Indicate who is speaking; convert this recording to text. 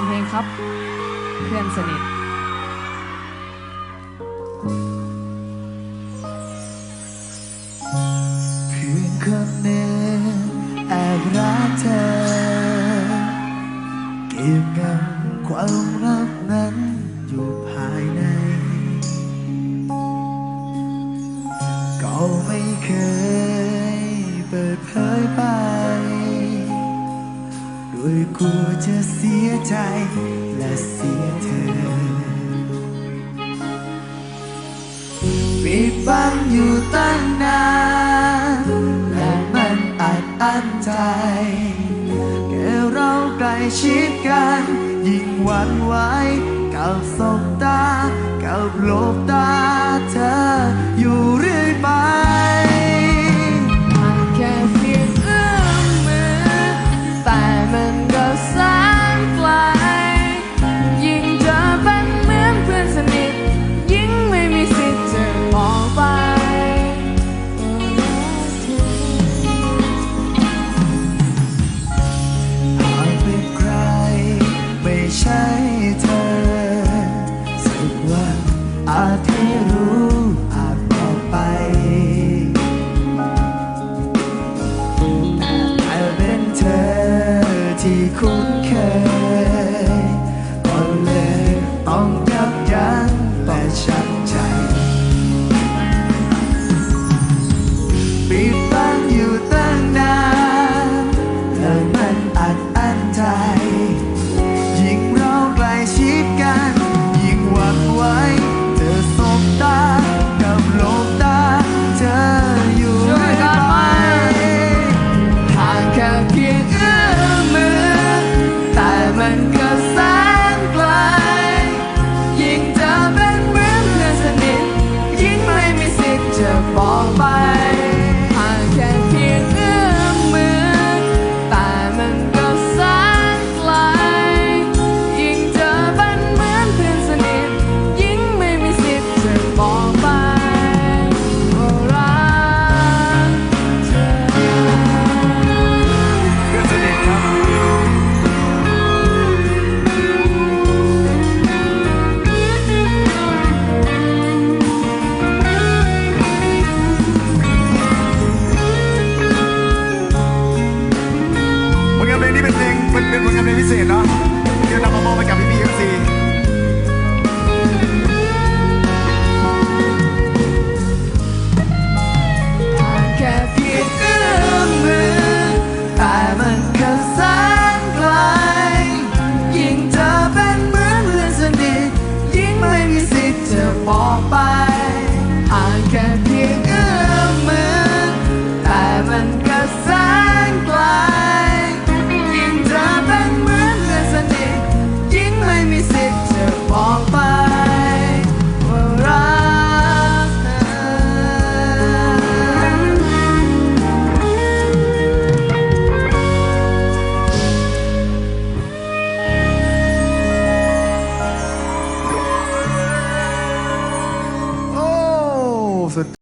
Speaker 1: านเพลงครับ เพื่อนสนิท
Speaker 2: เพียงคนหนึ่งแอบรักเธอ เก็บงำความรักนั้นอยู่ภายใน ก็ไม่เคยเปิดเผยไปด้วย กลัวจะเสียใจและเสียเธอปิดบังอยู่ตั้งนานและมันอัดอั้นใจแค่เราใกล้ชิดกัน ยิ่งหวั่นไหวกับสบตากับโลบตาเธอ ว่าอาจที่รู้อาจบอกไป แต่เป็นเธอที่คุ้นเคย มั ผลงานเป็นพิเศษเนาะที่เรานำมามอบให้กับพี่พี่เอฟซี oferta.